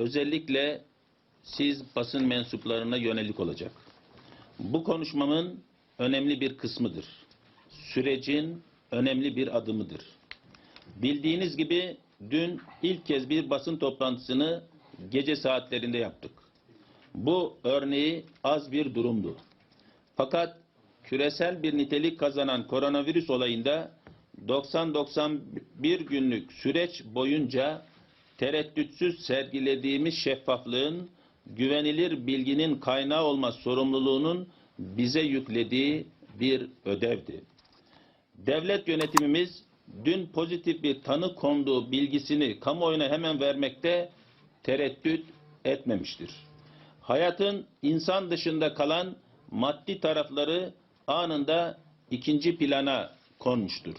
özellikle siz basın mensuplarına yönelik olacak. Bu konuşmamın önemli bir kısmıdır. Sürecin önemli bir adımıdır. Bildiğiniz gibi dün ilk kez bir basın toplantısını gece saatlerinde yaptık. Bu örneği az bir durumdu. Fakat küresel bir nitelik kazanan koronavirüs olayında 90-91 günlük süreç boyunca tereddütsüz sergilediğimiz şeffaflığın, güvenilir bilginin kaynağı olma sorumluluğunun bize yüklediği bir ödevdi. Devlet yönetimimiz dün pozitif bir tanı konduğu bilgisini kamuoyuna hemen vermekte tereddüt etmemiştir. Hayatın insan dışında kalan maddi tarafları anında ikinci plana konmuştur.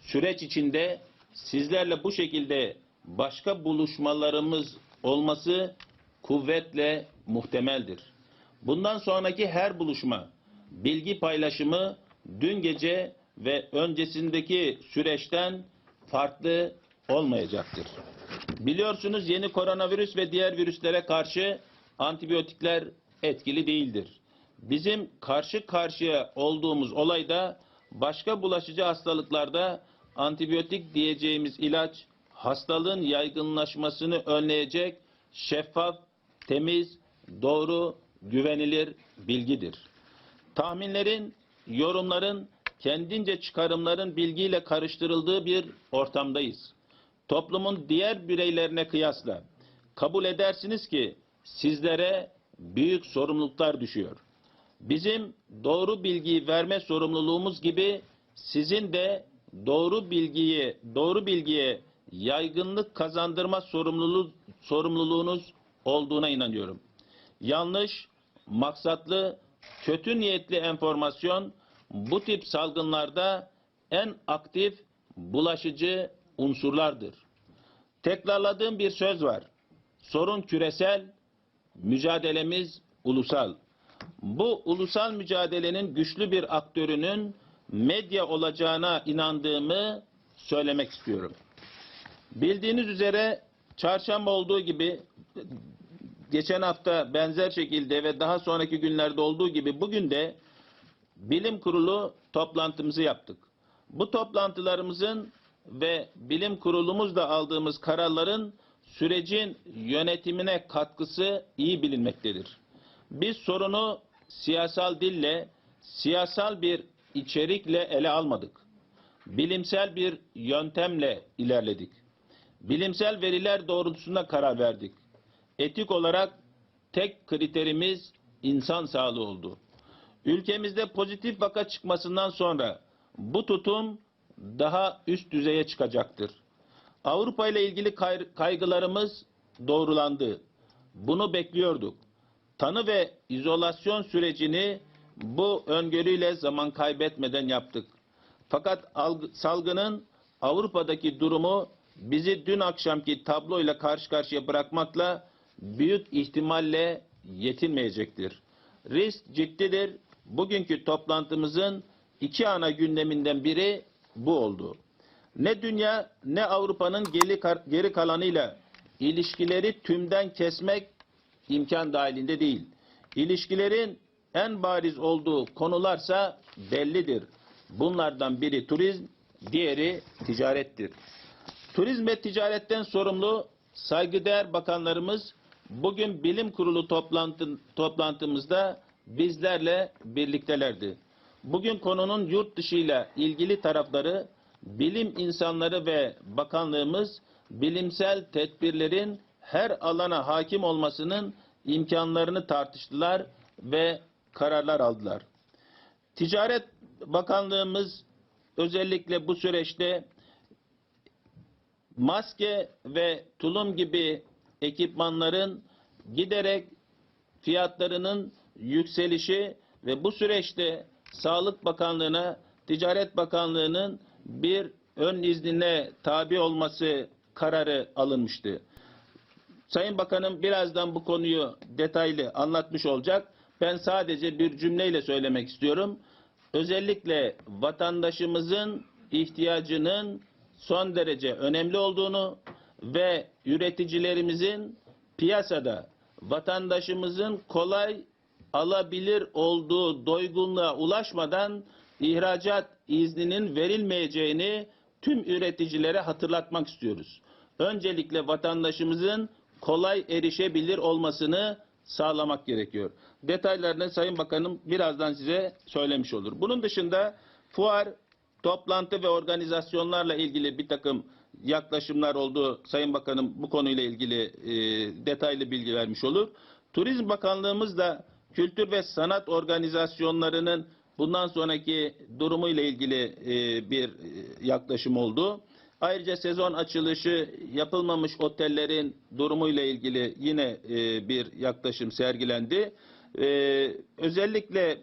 Süreç içinde sizlerle bu şekilde başka buluşmalarımız olması kuvvetle muhtemeldir. Bundan sonraki her buluşma, bilgi paylaşımı dün gece ve öncesindeki süreçten farklı olmayacaktır. Biliyorsunuz yeni koronavirüs ve diğer virüslere karşı antibiyotikler etkili değildir. Bizim karşı karşıya olduğumuz olayda başka bulaşıcı hastalıklarda antibiyotik diyeceğimiz ilaç hastalığın yaygınlaşmasını önleyecek şeffaf, temiz, doğru, güvenilir bilgidir. Tahminlerin, yorumların, kendince çıkarımların bilgiyle karıştırıldığı bir ortamdayız. Toplumun diğer bireylerine kıyasla kabul edersiniz ki sizlere büyük sorumluluklar düşüyor. Bizim doğru bilgiyi verme sorumluluğumuz gibi sizin de doğru bilgiyi, doğru bilgiye yaygınlık kazandırma sorumluluğu, sorumluluğunuz olduğuna inanıyorum. Yanlış, maksatlı, kötü niyetli enformasyon bu tip salgınlarda en aktif bulaşıcı unsurlardır. Tekrarladığım bir söz var. Sorun küresel, mücadelemiz ulusal. Bu ulusal mücadelenin güçlü bir aktörünün medya olacağına inandığımı söylemek istiyorum. Bildiğiniz üzere çarşamba olduğu gibi geçen hafta benzer şekilde ve daha sonraki günlerde olduğu gibi bugün de bilim kurulu toplantımızı yaptık. Bu toplantılarımızın ve bilim kurulumuzda aldığımız kararların sürecin yönetimine katkısı iyi bilinmektedir. Biz sorunu siyasal dille, siyasal bir içerikle ele almadık. Bilimsel bir yöntemle ilerledik. Bilimsel veriler doğrultusunda karar verdik. Etik olarak tek kriterimiz insan sağlığı oldu. Ülkemizde pozitif vaka çıkmasından sonra bu tutum daha üst düzeye çıkacaktır. Avrupa ile ilgili kay- kaygılarımız doğrulandı. Bunu bekliyorduk. Tanı ve izolasyon sürecini bu öngörüyle zaman kaybetmeden yaptık. Fakat algı- salgının Avrupa'daki durumu bizi dün akşamki tabloyla karşı karşıya bırakmakla büyük ihtimalle yetinmeyecektir. Risk ciddidir. Bugünkü toplantımızın iki ana gündeminden biri bu oldu. Ne dünya ne Avrupa'nın geri, kalanıyla ilişkileri tümden kesmek imkan dahilinde değil. İlişkilerin en bariz olduğu konularsa bellidir. Bunlardan biri turizm, diğeri ticarettir. Turizm ve ticaretten sorumlu saygıdeğer bakanlarımız bugün bilim kurulu toplantı, toplantımızda bizlerle birliktelerdi. Bugün konunun yurt dışıyla ilgili tarafları bilim insanları ve bakanlığımız bilimsel tedbirlerin her alana hakim olmasının imkanlarını tartıştılar ve kararlar aldılar. Ticaret Bakanlığımız özellikle bu süreçte maske ve tulum gibi ekipmanların giderek fiyatlarının yükselişi ve bu süreçte Sağlık Bakanlığı'na, Ticaret Bakanlığı'nın bir ön iznine tabi olması kararı alınmıştı. Sayın Bakanım birazdan bu konuyu detaylı anlatmış olacak. Ben sadece bir cümleyle söylemek istiyorum. Özellikle vatandaşımızın ihtiyacının son derece önemli olduğunu ve üreticilerimizin piyasada vatandaşımızın kolay alabilir olduğu doygunluğa ulaşmadan ihracat izninin verilmeyeceğini tüm üreticilere hatırlatmak istiyoruz. Öncelikle vatandaşımızın kolay erişebilir olmasını sağlamak gerekiyor. Detaylarını Sayın Bakanım birazdan size söylemiş olur. Bunun dışında fuar, toplantı ve organizasyonlarla ilgili bir takım yaklaşımlar oldu. Sayın Bakanım bu konuyla ilgili e, detaylı bilgi vermiş olur. Turizm Bakanlığımız da kültür ve sanat organizasyonlarının bundan sonraki durumuyla ilgili e, bir e, yaklaşım oldu. Ayrıca sezon açılışı yapılmamış otellerin durumuyla ilgili yine e, bir yaklaşım sergilendi. E, özellikle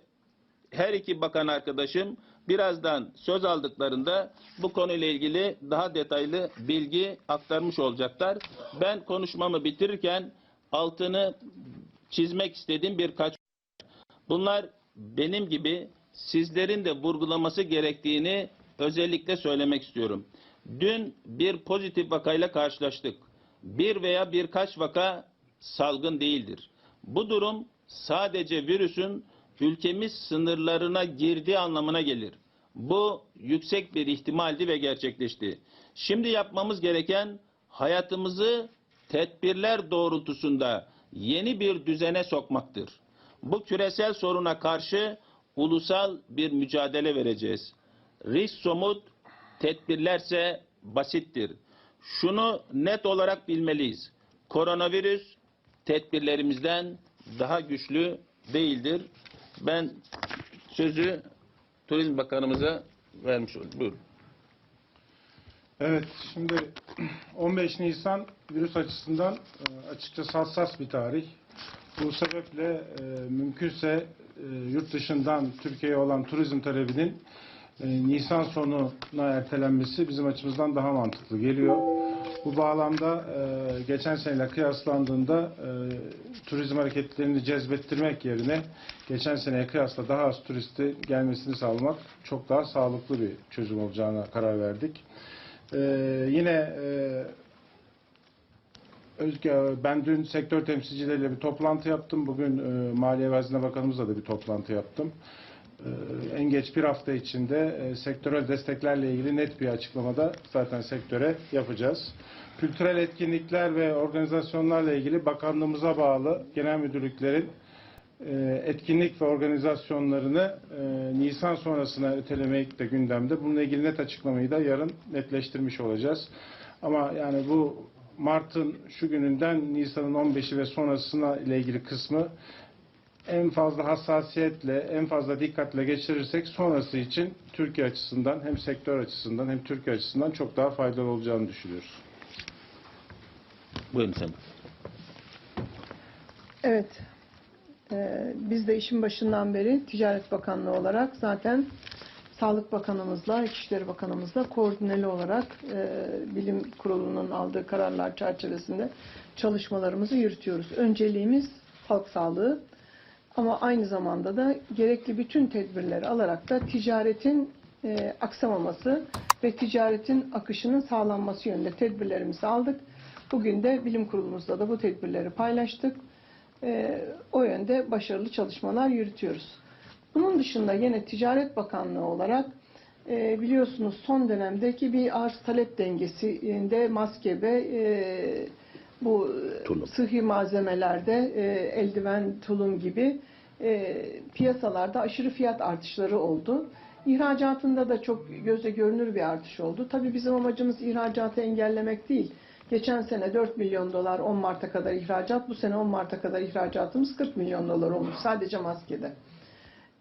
her iki bakan arkadaşım birazdan söz aldıklarında bu konuyla ilgili daha detaylı bilgi aktarmış olacaklar. Ben konuşmamı bitirirken altını çizmek istediğim birkaç Bunlar benim gibi sizlerin de vurgulaması gerektiğini özellikle söylemek istiyorum. Dün bir pozitif vakayla karşılaştık. Bir veya birkaç vaka salgın değildir. Bu durum sadece virüsün ülkemiz sınırlarına girdiği anlamına gelir. Bu yüksek bir ihtimaldi ve gerçekleşti. Şimdi yapmamız gereken hayatımızı tedbirler doğrultusunda yeni bir düzene sokmaktır. Bu küresel soruna karşı ulusal bir mücadele vereceğiz. Risk somut, tedbirlerse basittir. Şunu net olarak bilmeliyiz. Koronavirüs tedbirlerimizden daha güçlü değildir. Ben sözü Turizm Bakanımıza vermiş olayım. Buyurun. Evet, şimdi 15 Nisan virüs açısından e, açıkçası hassas bir tarih. Bu sebeple e, mümkünse e, yurt dışından Türkiye'ye olan turizm talebinin e, Nisan sonuna ertelenmesi bizim açımızdan daha mantıklı geliyor. Bu bağlamda e, geçen seneyle kıyaslandığında e, turizm hareketlerini cezbettirmek yerine geçen seneye kıyasla daha az turisti gelmesini sağlamak çok daha sağlıklı bir çözüm olacağına karar verdik. Ee, yine e, Özge, ben dün sektör temsilcileriyle bir toplantı yaptım. Bugün e, Maliye ve Hazine Bakanımızla da bir toplantı yaptım. E, en geç bir hafta içinde e, sektörel desteklerle ilgili net bir açıklamada zaten sektöre yapacağız. Kültürel etkinlikler ve organizasyonlarla ilgili bakanlığımıza bağlı genel müdürlüklerin e, etkinlik ve organizasyonlarını e, Nisan sonrasına ötelemek de gündemde. Bununla ilgili net açıklamayı da yarın netleştirmiş olacağız. Ama yani bu Mart'ın şu gününden Nisan'ın 15'i ve sonrasına ile ilgili kısmı en fazla hassasiyetle, en fazla dikkatle geçirirsek sonrası için Türkiye açısından hem sektör açısından hem Türkiye açısından çok daha faydalı olacağını düşünüyoruz. Buyurun Bakan. Evet. Ee, biz de işin başından beri Ticaret Bakanlığı olarak zaten Sağlık Bakanımızla, İçişleri Bakanımızla koordineli olarak e, Bilim Kurulu'nun aldığı kararlar çerçevesinde çalışmalarımızı yürütüyoruz. Önceliğimiz halk sağlığı ama aynı zamanda da gerekli bütün tedbirleri alarak da ticaretin e, aksamaması ve ticaretin akışının sağlanması yönünde tedbirlerimizi aldık. Bugün de Bilim Kurulumuzda da bu tedbirleri paylaştık. E, o yönde başarılı çalışmalar yürütüyoruz. Bunun dışında yine Ticaret Bakanlığı olarak e, biliyorsunuz son dönemdeki bir arz talep dengesinde maske ve e, bu Tulum. sıhhi malzemelerde e, eldiven, tulum gibi e, piyasalarda aşırı fiyat artışları oldu. İhracatında da çok göze görünür bir artış oldu. Tabii bizim amacımız ihracatı engellemek değil. Geçen sene 4 milyon dolar 10 Mart'a kadar ihracat, bu sene 10 Mart'a kadar ihracatımız 40 milyon dolar olmuş sadece maskede.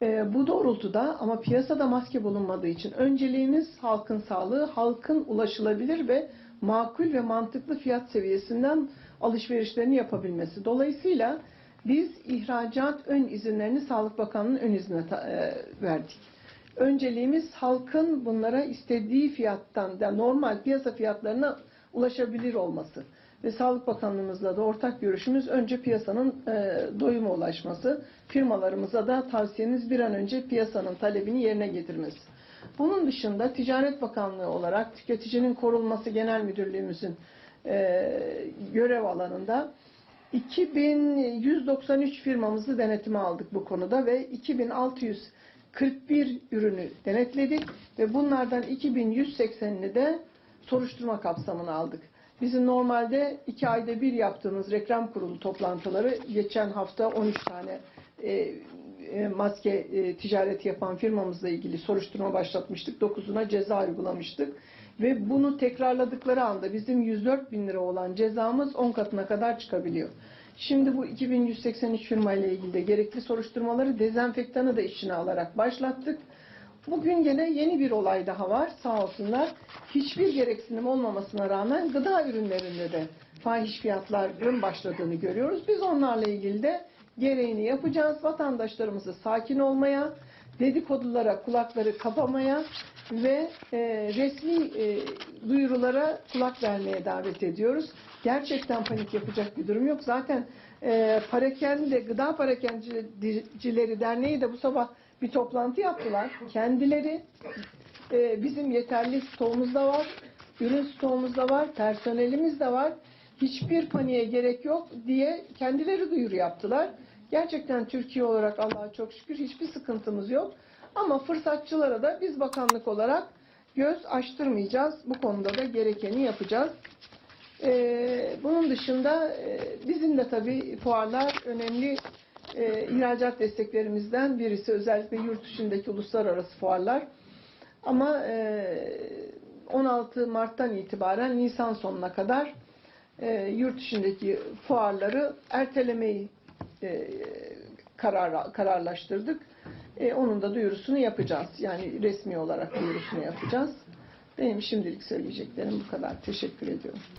E, bu doğrultuda ama piyasada maske bulunmadığı için önceliğimiz halkın sağlığı, halkın ulaşılabilir ve makul ve mantıklı fiyat seviyesinden alışverişlerini yapabilmesi. Dolayısıyla biz ihracat ön izinlerini Sağlık Bakanlığı'nın ön iznine e, verdik. Önceliğimiz halkın bunlara istediği fiyattan, yani normal piyasa fiyatlarına ulaşabilir olması. Ve Sağlık Bakanlığımızla da ortak görüşümüz önce piyasanın e, doyuma ulaşması. Firmalarımıza da tavsiyemiz bir an önce piyasanın talebini yerine getirmesi. Bunun dışında Ticaret Bakanlığı olarak Tüketicinin Korunması Genel Müdürlüğümüzün e, görev alanında 2193 firmamızı denetime aldık bu konuda ve 2641 ürünü denetledik ve bunlardan 2180'ini de soruşturma kapsamına aldık. Bizim normalde iki ayda bir yaptığımız reklam kurulu toplantıları geçen hafta 13 tane e, maske e, ticareti yapan firmamızla ilgili soruşturma başlatmıştık. 9'una ceza uygulamıştık. Ve bunu tekrarladıkları anda bizim 104 bin lira olan cezamız 10 katına kadar çıkabiliyor. Şimdi bu 2183 firma ile ilgili de gerekli soruşturmaları dezenfektanı da içine alarak başlattık. Bugün gene yeni bir olay daha var sağ olsunlar. Hiçbir gereksinim olmamasına rağmen gıda ürünlerinde de fahiş fiyatların başladığını görüyoruz. Biz onlarla ilgili de gereğini yapacağız. Vatandaşlarımızı sakin olmaya, dedikodulara kulakları kapamaya ve e, resmi e, duyurulara kulak vermeye davet ediyoruz. Gerçekten panik yapacak bir durum yok. Zaten e, Parakende, Gıda Parakendicileri Derneği de bu sabah bir toplantı yaptılar. Kendileri e, bizim yeterli stoğumuz da var, ürün stoğumuz da var, personelimiz de var. Hiçbir paniğe gerek yok diye kendileri duyuru yaptılar. Gerçekten Türkiye olarak Allah'a çok şükür hiçbir sıkıntımız yok. Ama fırsatçılara da biz bakanlık olarak göz açtırmayacağız. Bu konuda da gerekeni yapacağız. Ee, bunun dışında e, bizim de tabii fuarlar önemli e, ihracat desteklerimizden birisi. Özellikle yurt dışındaki uluslararası fuarlar. Ama e, 16 Mart'tan itibaren Nisan sonuna kadar e, yurt dışındaki fuarları ertelemeyi e, karar, kararlaştırdık. E, onun da duyurusunu yapacağız. Yani resmi olarak duyurusunu yapacağız. Benim şimdilik söyleyeceklerim bu kadar. Teşekkür ediyorum.